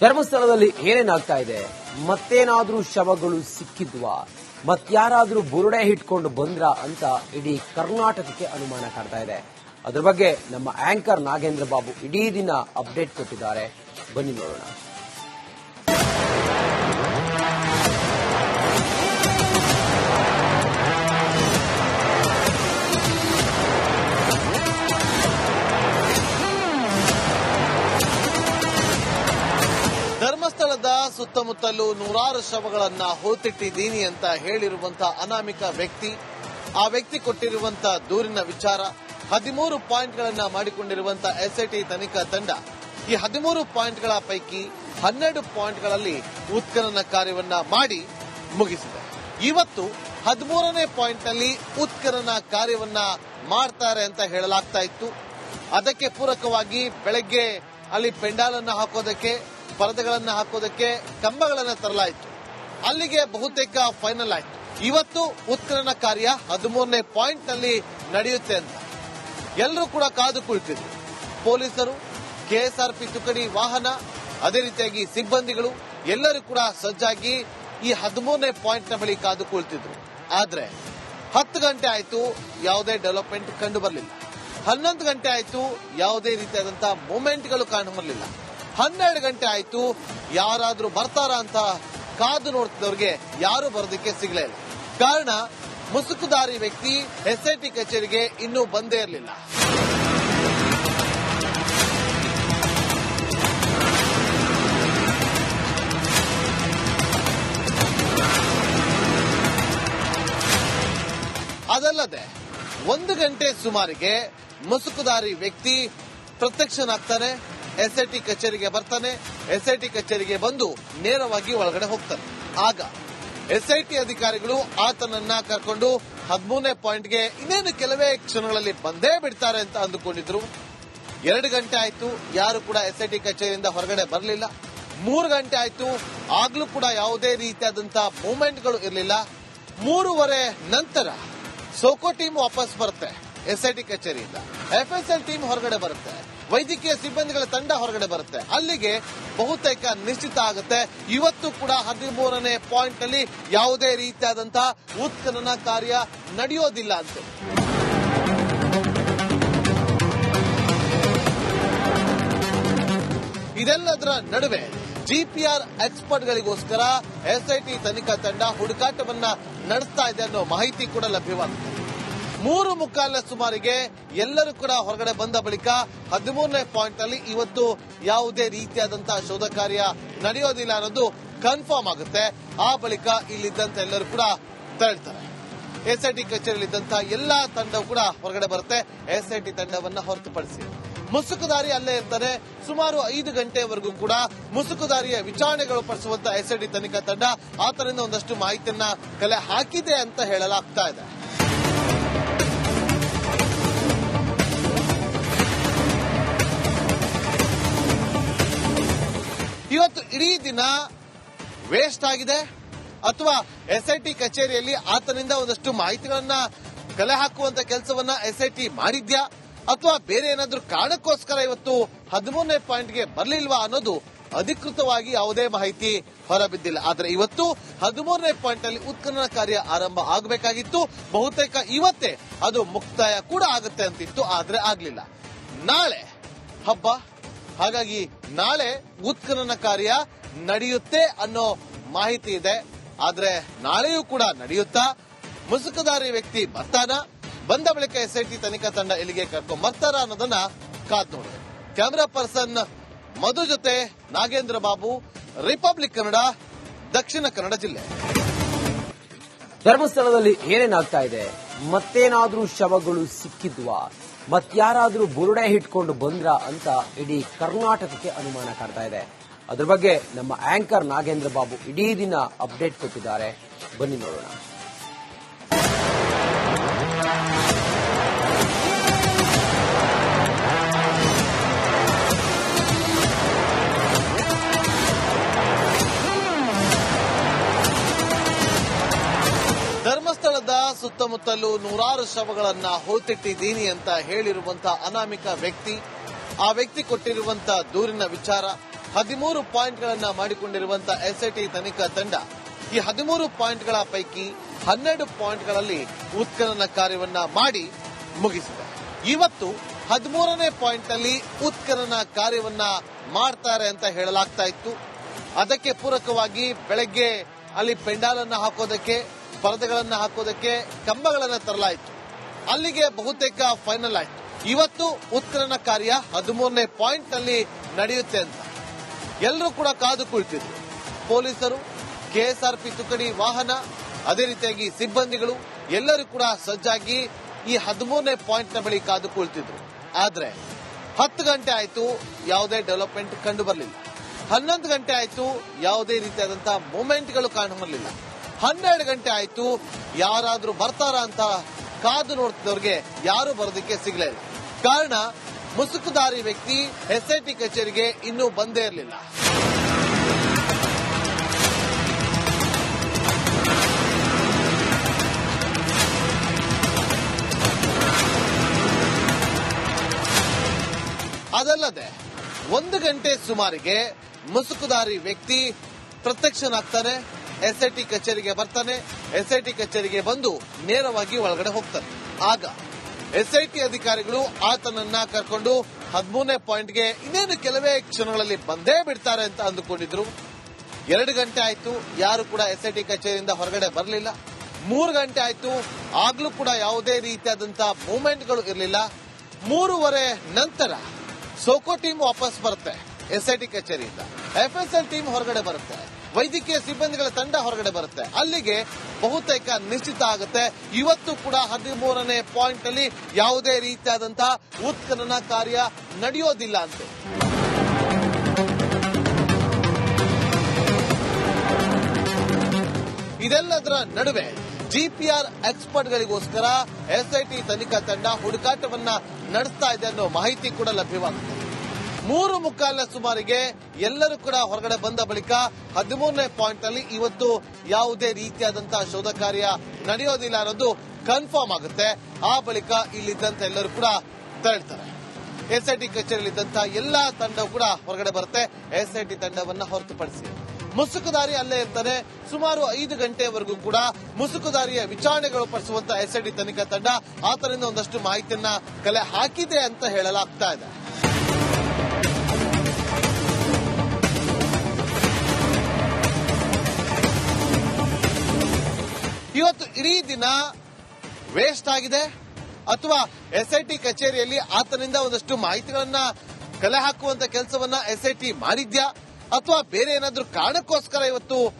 ಧರ್ಮಸ್ಥಳದಲ್ಲಿ ಏನೇನಾಗ್ತಾ ಇದೆ? ಮತ್ತೇನಾದ್ರೂ ಶವಗಳು ಸಿಕ್ಕಿದ್ವಾ? ಮತ್ಯಾರಾದ್ರೂ ಬುರುಡೆ ಹಿಟ್ಕೊಂಡು ಬಂದ್ರ ಅಂತ ಇಡೀ ಕರ್ನಾಟಕಕ್ಕೆ ಅನುಮಾನ ಕಾಡ್ತಾ ಇದೆ. ಅದ್ರ ಬಗ್ಗೆ ನಮ್ಮ ಆಂಕರ್ ನಾಗೇಂದ್ರ ಬಾಬು ಇಡೀ ದಿನ ಅಪ್ಡೇಟ್ ಕೊಟ್ಟಿದ್ದಾರೆ. ಬನ್ನಿ ನೋಡೋಣ. ಧರ್ಮಸ್ಥಳದ ಸುತ್ತಮುತ್ತಲೂ ನೂರಾರು ಶವಗಳನ್ನ ಹೂತಿಟ್ಟಿದ್ದೀನಿ ಅಂತ ಹೇಳಿರುವಂತಹ ಅನಾಮಿಕ ವ್ಯಕ್ತಿ. ಆ ವ್ಯಕ್ತಿ ಕೊಟ್ಟಿರುವಂತಹ ದೂರಿನ ವಿಚಾರ, ಹದಿಮೂರು ಪಾಯಿಂಟ್ಗಳನ್ನ ಮಾಡಿಕೊಂಡಿರುವಂತಹ ಎಸ್ಐಟಿ ತನಿಖಾ ತಂಡ. ಈ ಹದಿಮೂರು ಪಾಯಿಂಟ್ಗಳ ಪೈಕಿ ಹನ್ನೆರಡು ಪಾಯಿಂಟ್ಗಳಲ್ಲಿ ಉತ್ಖನನ ಕಾರ್ಯವನ್ನ ಮಾಡಿ ಮುಗಿಸಿದೆ. ಇವತ್ತು ಹದಿಮೂರನೇ ಪಾಯಿಂಟ್ನಲ್ಲಿ ಉತ್ಖನನ ಕಾರ್ಯವನ್ನ ಮಾಡ್ತಾರೆ ಅಂತ ಹೇಳಲಾಗ್ತಾ ಇತ್ತು. ಅದಕ್ಕೆ ಪೂರಕವಾಗಿ ಬೆಳಗ್ಗೆ ಅಲ್ಲಿ ಪೆಂಡಾಲನ್ನು ಹಾಕೋದಕ್ಕೆ ಪರದೆಗಳನ್ನ ಹಾಕೋದಕ್ಕೆ ಕಂಬಗಳನ್ನು ತರಲಾಯಿತು. ಅಲ್ಲಿಗೆ ಬಹುತೇಕ ಫೈನಲ್ ಆಯಿತು ಇವತ್ತು ಉತ್ಖನನ ಕಾರ್ಯ ಹದಿಮೂರನೇ ಪಾಯಿಂಟ್ನಲ್ಲಿ ನಡೆಯುತ್ತೆ ಅಂತ. ಎಲ್ಲರೂ ಕೂಡ ಕಾದು ಕುಳಿತಿದ್ರು. ಪೊಲೀಸರು ಕೆಎಸ್ಆರ್ಪಿ ತುಕಡಿ ವಾಹನ, ಅದೇ ರೀತಿಯಾಗಿ ಸಿಬ್ಬಂದಿಗಳು, ಎಲ್ಲರೂ ಕೂಡ ಸಜ್ಜಾಗಿ ಈ ಹದಿಮೂರನೇ ಪಾಯಿಂಟ್ನ ಬಳಿ ಕಾದು ಕುಳಿತಿದ್ರು. ಆದ್ರೆ ಹತ್ತು ಗಂಟೆ ಆಯ್ತು, ಯಾವುದೇ ಡೆವಲಪ್ಮೆಂಟ್ ಕಂಡು ಬರಲಿಲ್ಲ. ಹನ್ನೊಂದು ಗಂಟೆ ಆಯ್ತು, ಯಾವುದೇ ರೀತಿಯಾದಂತಹ ಮೂಮೆಂಟ್ಗಳು ಕಾಣು ಬರಲಿಲ್ಲ. ಹನ್ನೆರಡು ಗಂಟೆ ಆಯ್ತು. ಯಾರಾದ್ರೂ ಬರ್ತಾರ ಅಂತ ಕಾದು ನೋಡ್ತಿದ್ದವ್ರಿಗೆ ಯಾರು ಬರೋದಕ್ಕೆ ಸಿಗಲೇ ಇಲ್ಲ. ಕಾರಣ ಮುಸುಕುದಾರಿ ವ್ಯಕ್ತಿ ಎಸ್ಐಟಿ ಕಚೇರಿಗೆ ಇನ್ನೂ ಬಂದೇ ಇರಲಿಲ್ಲ. ಅದಲ್ಲದೆ, ಒಂದು ಗಂಟೆ ಸುಮಾರಿಗೆ ಮುಸುಕುದಾರಿ ವ್ಯಕ್ತಿ ಪ್ರತ್ಯಕ್ಷನಾಗ್ತಾನೆ. ಎಸ್ಐಟಿ ಕಚೇರಿಗೆ ಬರ್ತಾನೆ, ಎಸ್ಐಟಿ ಕಚೇರಿಗೆ ಬಂದು ನೇರವಾಗಿ ಒಳಗಡೆ ಹೋಗ್ತಾನೆ. ಆಗ ಎಸ್ಐಟಿ ಅಧಿಕಾರಿಗಳು ಆತನನ್ನ ಕರ್ಕೊಂಡು ಹದಿಮೂರನೇ ಪಾಯಿಂಟ್ಗೆ ಇನ್ನೇನು ಕೆಲವೇ ಕ್ಷಣಗಳಲ್ಲಿ ಬಂದೇ ಬಿಡ್ತಾರೆ ಅಂತ ಅಂದುಕೊಂಡಿದ್ರು. ಎರಡು ಗಂಟೆ ಆಯ್ತು, ಯಾರು ಕೂಡ ಎಸ್ಐಟಿ ಕಚೇರಿಯಿಂದ ಹೊರಗಡೆ ಬರಲಿಲ್ಲ. ಮೂರು ಗಂಟೆ ಆಯ್ತು, ಆಗ್ಲೂ ಕೂಡ ಯಾವುದೇ ರೀತಿಯಾದಂತಹ ಮೂವ್ಮೆಂಟ್ಗಳು ಇರಲಿಲ್ಲ. ಮೂರುವರೆ ನಂತರ ಸೋಕೋ ಟೀಮ್ ವಾಪಸ್ ಬರುತ್ತೆ ಎಸ್ಐಟಿ ಕಚೇರಿಯಿಂದ. ಎಫ್ಎಸ್ಎಲ್ ಟೀಮ್ ಹೊರಗಡೆ ಬರುತ್ತೆ. ವೈದ್ಯಕೀಯ ಸಿಬ್ಬಂದಿಗಳ ತಂಡ ಹೊರಗಡೆ ಬರುತ್ತೆ. ಅಲ್ಲಿಗೆ ಬಹುತೇಕ ನಿಶ್ಚಿತ ಆಗುತ್ತೆ. ಇವತ್ತು ಕೂಡ ಹದಿಮೂರನೇ ಪಾಯಿಂಟ್ನಲ್ಲಿ ಯಾವುದೇ ರೀತಿಯಾದಂತಹ ಉತ್ಖನನ ಕಾರ್ಯ ನಡೆಯೋದಿಲ್ಲ ಅಂತ. ಇದೆಲ್ಲದರ ನಡುವೆ ಜಿಪಿಆರ್ ಎಕ್ಸ್ಪರ್ಟ್ಗಳಿಗೋಸ್ಕರ ಎಸ್ಐಟಿ ತನಿಖಾ ತಂಡ ಹುಡುಕಾಟವನ್ನ ನಡೆಸ್ತಾ ಇದೆ ಅನ್ನೋ ಮಾಹಿತಿ ಕೂಡ ಲಭ್ಯವಾಗಿದೆ ಮೂರು ಮುಕ್ಕಾಲ ಸುಮಾರಿಗೆ ಎಲ್ಲರೂ ಕೂಡ ಹೊರಗಡೆ ಬಂದ ಬಳಿಕ ಹದಿಮೂರನೇ ಪಾಯಿಂಟ್ ಅಲ್ಲಿ ಇವತ್ತು ಯಾವುದೇ ರೀತಿಯಾದಂತಹ ಶೋಧ ಕಾರ್ಯ ನಡೆಯೋದಿಲ್ಲ ಅನ್ನೋದು ಕನ್ಫರ್ಮ್ ಆಗುತ್ತೆ. ಆ ಬಳಿಕ ಇಲ್ಲಿದ್ದಂತ ಎಲ್ಲರೂ ಕೂಡ ತೆರಳ್ತಾರೆ. ಎಸ್ಐಟಿ ಕಚೇರಿಯಲ್ಲಿದ್ದಂತಹ ಎಲ್ಲಾ ತಂಡವು ಕೂಡ ಹೊರಗಡೆ ಬರುತ್ತೆ. ಎಸ್ಐಟಿ ತಂಡವನ್ನ ಹೊರತುಪಡಿಸಿ. ಮುಸುಕುದಾರಿ ಅಲ್ಲೇ ಇರ್ತಾರೆ. ಸುಮಾರು ಐದು ಗಂಟೆವರೆಗೂ ಕೂಡ ಮುಸುಕುದಾರಿಯ ವಿಚಾರಣೆಗಳು ಪಡಿಸುವಂತಹ ಎಸ್ಐಟಿ ತನಿಖಾ ತಂಡ ಆತರಿಂದ ಒಂದಷ್ಟು ಮಾಹಿತಿಯನ್ನ ಕಲೆ ಹಾಕಿದೆ ಅಂತ ಹೇಳಲಾಗ್ತಾ ಇದೆ. ಇವತ್ತು ಇಡೀ ದಿನ ವೇಸ್ಟ್ ಆಗಿದೆ. ಅಥವಾ ಎಸ್ಐಟಿ ಕಚೇರಿಯಲ್ಲಿ ಆತನಿಂದ ಒಂದಷ್ಟು ಮಾಹಿತಿಗಳನ್ನ ಕಲೆ ಹಾಕುವಂತ ಕೆಲಸವನ್ನ ಎಸ್ಐಟಿ ಮಾಡಿದ್ಯಾ? ಅಥವಾ ಬೇರೆ ಏನಾದ್ರೂ ಕಾರಣಕ್ಕೋಸ್ಕರ ಇವತ್ತು ಹದಿಮೂರನೇ ಪಾಯಿಂಟ್ಗೆ ಬರಲಿಲ್ವಾ ಅನ್ನೋದು ಅಧಿಕೃತವಾಗಿ ಯಾವುದೇ ಮಾಹಿತಿ ಹೊರಬಿದ್ದಿಲ್ಲ. ಆದರೆ ಇವತ್ತು ಹದಿಮೂರನೇ ಪಾಯಿಂಟ್ ಅಲ್ಲಿ ಉತ್ಖನನ ಕಾರ್ಯ ಆರಂಭ ಆಗಬೇಕಾಗಿತ್ತು. ಬಹುತೇಕ ಇವತ್ತೇ ಅದು ಮುಕ್ತಾಯ ಕೂಡ ಆಗುತ್ತೆ ಅಂತಿತ್ತು, ಆದ್ರೆ ಆಗ್ಲಿಲ್ಲ. ನಾಳೆ ಹಬ್ಬ. ಹಾಗಾಗಿ ನಾಳೆ ಉತ್ಖನನ ಕಾರ್ಯ ನಡೆಯುತ್ತೆ ಅನ್ನೋ ಮಾಹಿತಿ ಇದೆ. ಆದ್ರೆ ನಾಳೆಯೂ ಕೂಡ ನಡೆಯುತ್ತಾ? ಮುಸುಕುದಾರಿ ವ್ಯಕ್ತಿ ಬರ್ತಾನ? ಬಂದ ಬಳಿಕ ಎಸ್ಐಟಿ ತನಿಖಾ ತಂಡ ಇಲ್ಲಿಗೆ ಕರ್ಕೊಂಡ್ ಬರ್ತಾರ ಅನ್ನೋದನ್ನ ಕಾದ್ ನೋಡಿದೆ ಕ್ಯಾಮೆರಾ ಪರ್ಸನ್ ಮಧು ಜೊತೆ ನಾಗೇಂದ್ರ ಬಾಬು, ರಿಪಬ್ಲಿಕ್ ಕನ್ನಡ, ದಕ್ಷಿಣ ಕನ್ನಡ ಜಿಲ್ಲೆ. ಧರ್ಮಸ್ಥಳದಲ್ಲಿ ಏನೇನಾಗ್ತಾ ಇದೆ? ಮತ್ತೇನಾದ್ರೂ ಶವಗಳು ಸಿಕ್ಕಿದ್ವಾ? ಮತ್ಯಾರಾದ್ರೂ ಬುರುಡೆ ಹಿಟ್ಕೊಂಡು ಬಂದ್ರ ಅಂತ ಇಡೀ ಕರ್ನಾಟಕಕ್ಕೆ ಅನುಮಾನ ಕಾಡ್ತಾ ಇದೆ. ಅದ್ರ ಬಗ್ಗೆ ನಮ್ಮ ಆಂಕರ್ ನಾಗೇಂದ್ರ ಬಾಬು ಇಡೀ ದಿನ ಅಪ್ಡೇಟ್ ಕೊಟ್ಟಿದ್ದಾರೆ. ಬನ್ನಿ ನೋಡೋಣ. ಸುತ್ತಮುತ್ತಲೂ ನೂರಾರು ಶವಗಳನ್ನ ಹೊತ್ತಿಟ್ಟಿದ್ದೀನಿ ಅಂತ ಹೇಳಿರುವಂತಹ ಅನಾಮಿಕ ವ್ಯಕ್ತಿ, ಆ ವ್ಯಕ್ತಿ ಕೊಟ್ಟಿರುವಂತ ದೂರಿನ ವಿಚಾರ, ಹದಿಮೂರು ಪಾಯಿಂಟ್ಗಳನ್ನ ಮಾಡಿಕೊಂಡಿರುವಂತಹ ಎಸ್ಐಟಿ ತನಿಖಾ ತಂಡ. ಈ ಹದಿಮೂರು ಪಾಯಿಂಟ್ಗಳ ಪೈಕಿ ಹನ್ನೆರಡು ಪಾಯಿಂಟ್ಗಳಲ್ಲಿ ಉತ್ಖನನ ಕಾರ್ಯವನ್ನ ಮಾಡಿ ಮುಗಿಸಿದೆ. ಇವತ್ತು ಹದಿಮೂರನೇ ಪಾಯಿಂಟ್ ಅಲ್ಲಿ ಉತ್ಖನನ ಕಾರ್ಯವನ್ನ ಮಾಡ್ತಾರೆ ಅಂತ ಹೇಳಲಾಗ್ತಾ ಇತ್ತು. ಅದಕ್ಕೆ ಪೂರಕವಾಗಿ ಬೆಳಗ್ಗೆ ಅಲ್ಲಿ ಪೆಂಡಾಲನ್ನು ಹಾಕೋದಕ್ಕೆ ಪರದೆಗಳನ್ನ ಹಾಕೋದಕ್ಕೆ ಕಂಬಗಳನ್ನು ತರಲಾಯಿತು. ಅಲ್ಲಿಗೆ ಬಹುತೇಕ ಫೈನಲ್ ಆಯಿತು. ಇವತ್ತು ಉತ್ಖನನ ಕಾರ್ಯ ಹದಿಮೂರನೇ ಪಾಯಿಂಟ್ನಲ್ಲಿ ನಡೆಯುತ್ತೆ ಅಂತ. ಎಲ್ಲರೂ ಕೂಡ ಕಾದು ಕುಳಿತಿದ್ರು. ಪೊಲೀಸರು ಕೆಎಸ್ಆರ್ಪಿ ತುಕಡಿ ವಾಹನ, ಅದೇ ರೀತಿಯಾಗಿ ಸಿಬ್ಬಂದಿಗಳು, ಎಲ್ಲರೂ ಕೂಡ ಸಜ್ಜಾಗಿ ಈ ಹದಿಮೂರನೇ ಪಾಯಿಂಟ್ನ ಬಳಿ ಕಾದು ಕುಳಿತಿದ್ರು. ಆದ್ರೆ ಹತ್ತು ಗಂಟೆ ಆಯ್ತು, ಯಾವುದೇ ಡೆವಲಪ್ಮೆಂಟ್ ಕಂಡು ಬರಲಿಲ್ಲ. ಹನ್ನೊಂದು ಗಂಟೆ ಆಯ್ತು, ಯಾವುದೇ ರೀತಿಯಾದಂತಹ ಮೂಮೆಂಟ್ಗಳು ಕಾಣು ಬರಲಿಲ್ಲ. ಹನ್ನೆರಡು ಗಂಟೆ ಆಯ್ತು. ಯಾರಾದ್ರೂ ಬರ್ತಾರ ಅಂತ ಕಾದು ನೋಡ್ತಿದ್ದವ್ರಿಗೆ ಯಾರು ಬರೋದಕ್ಕೆ ಸಿಗ್ಲೇ ಇಲ್ಲ. ಕಾರಣ ಮುಸುಕುದಾರಿ ವ್ಯಕ್ತಿ ಎಸ್ಐಟಿ ಕಚೇರಿಗೆ ಇನ್ನೂ ಬಂದೇ ಇರಲಿಲ್ಲ. ಅದಲ್ಲದೆ, ಒಂದು ಗಂಟೆ ಸುಮಾರಿಗೆ ಮುಸುಕುದಾರಿ ವ್ಯಕ್ತಿ ಪ್ರತ್ಯಕ್ಷನಾಗ್ತಾನೆ. ಎಸ್ಐಟಿ ಕಚೇರಿಗೆ ಬರ್ತಾನೆ, ಎಸ್ಐಟಿ ಕಚೇರಿಗೆ ಬಂದು ನೇರವಾಗಿ ಒಳಗಡೆ ಹೋಗ್ತಾನೆ. ಆಗ ಎಸ್ಐಟಿ ಅಧಿಕಾರಿಗಳು ಆತನನ್ನ ಕರ್ಕೊಂಡು ಹದಿಮೂರನೇ ಪಾಯಿಂಟ್ಗೆ ಇನ್ನೇನು ಕೆಲವೇ ಕ್ಷಣಗಳಲ್ಲಿ ಬಂದೇ ಬಿಡ್ತಾರೆ ಅಂತ ಅಂದುಕೊಂಡಿದ್ರು. ಎರಡು ಗಂಟೆ ಆಯ್ತು, ಯಾರು ಕೂಡ ಎಸ್ಐಟಿ ಕಚೇರಿಯಿಂದ ಹೊರಗಡೆ ಬರಲಿಲ್ಲ. ಮೂರು ಗಂಟೆ ಆಯ್ತು, ಆಗ್ಲೂ ಕೂಡ ಯಾವುದೇ ರೀತಿಯಾದಂತಹ ಮೂವ್ಮೆಂಟ್ಗಳು ಇರಲಿಲ್ಲ. ಮೂರುವರೆ ನಂತರ ಸೋಕೋ ಟೀಮ್ ವಾಪಸ್ ಬರುತ್ತೆ ಎಸ್ಐಟಿ ಕಚೇರಿಯಿಂದ. ಎಫ್ಎಸ್ಎಲ್ ಟೀಮ್ ಹೊರಗಡೆ ಬರುತ್ತೆ. ವೈದ್ಯಕೀಯ ಸಿಬ್ಬಂದಿಗಳ ತಂಡ ಹೊರಗಡೆ ಬರುತ್ತೆ. ಅಲ್ಲಿಗೆ ಬಹುತೇಕ ನಿಶ್ಚಿತ ಆಗುತ್ತೆ. ಇವತ್ತು ಕೂಡ ಹದಿಮೂರನೇ ಪಾಯಿಂಟ್ ಅಲ್ಲಿ ಯಾವುದೇ ರೀತಿಯಾದಂತಹ ಉತ್ಖನನ ಕಾರ್ಯ ನಡೆಯೋದಿಲ್ಲ ಅಂತ. ಇದೆಲ್ಲದರ ನಡುವೆ ಜಿಪಿಆರ್ ಎಕ್ಸ್ಪರ್ಟ್ ಗಳಿಗೋಸ್ಕರ ಎಸ್ಐಟಿ ತನಿಖಾ ತಂಡ ಹುಡುಕಾಟವನ್ನ ನಡೆಸ್ತಾ ಇದೆ ಅನ್ನೋ ಮಾಹಿತಿ ಕೂಡ ಲಭ್ಯವಾಗುತ್ತೆ. ಮೂರು ಮುಕ್ಕಾಲ ಸುಮಾರಿಗೆ ಎಲ್ಲರೂ ಕೂಡ ಹೊರಗಡೆ ಬಂದ ಬಳಿಕ ಹದಿಮೂರನೇ ಪಾಯಿಂಟ್ ಅಲ್ಲಿ ಇವತ್ತು ಯಾವುದೇ ರೀತಿಯಾದಂತಹ ಶೋಧ ಕಾರ್ಯ ನಡೆಯೋದಿಲ್ಲ ಅನ್ನೋದು ಕನ್ಫರ್ಮ್ ಆಗುತ್ತೆ. ಆ ಬಳಿಕ ಇಲ್ಲಿದ್ದಂತ ಎಲ್ಲರೂ ಕೂಡ ತೆರಳ್ತಾರೆ. ಎಸ್ಐಟಿ ಕಚೇರಿಯಲ್ಲಿದ್ದಂತಹ ಎಲ್ಲಾ ತಂಡ ಕೂಡ ಹೊರಗಡೆ ಬರುತ್ತೆ. ಎಸ್ಐಟಿ ತಂಡವನ್ನ ಹೊರತುಪಡಿಸಿ. ಮುಸುಕುದಾರಿ ಅಲ್ಲೇ ಇರ್ತಾನೆ. ಸುಮಾರು ಐದು ಗಂಟೆವರೆಗೂ ಕೂಡ ಮುಸುಕುದಾರಿಯ ವಿಚಾರಣೆಗಳು ಪಡಿಸುವಂತಹ ಎಸ್ಐಟಿ ತನಿಖಾ ತಂಡ ಆತರಿಂದ ಒಂದಷ್ಟು ಮಾಹಿತಿಯನ್ನ ಕಲೆ ಹಾಕಿದೆ ಅಂತ ಹೇಳಲಾಗ್ತಾ ಇದೆ. ಇವತ್ತು ಇಡೀ ದಿನ ವೇಸ್ಟ್ ಆಗಿದೆ. ಅಥವಾ ಎಸ್ಐಟಿ ಕಚೇರಿಯಲ್ಲಿ ಆತನಿಂದ ಒಂದಷ್ಟು ಮಾಹಿತಿಗಳನ್ನ ಕಲೆ ಹಾಕುವಂತ ಕೆಲಸವನ್ನ ಎಸ್ಐಟಿ ಮಾಡಿದ್ಯಾ? ಅಥವಾ ಬೇರೆ ಏನಾದ್ರೂ ಕಾರಣಕ್ಕೋಸ್ಕರ ಇವತ್ತು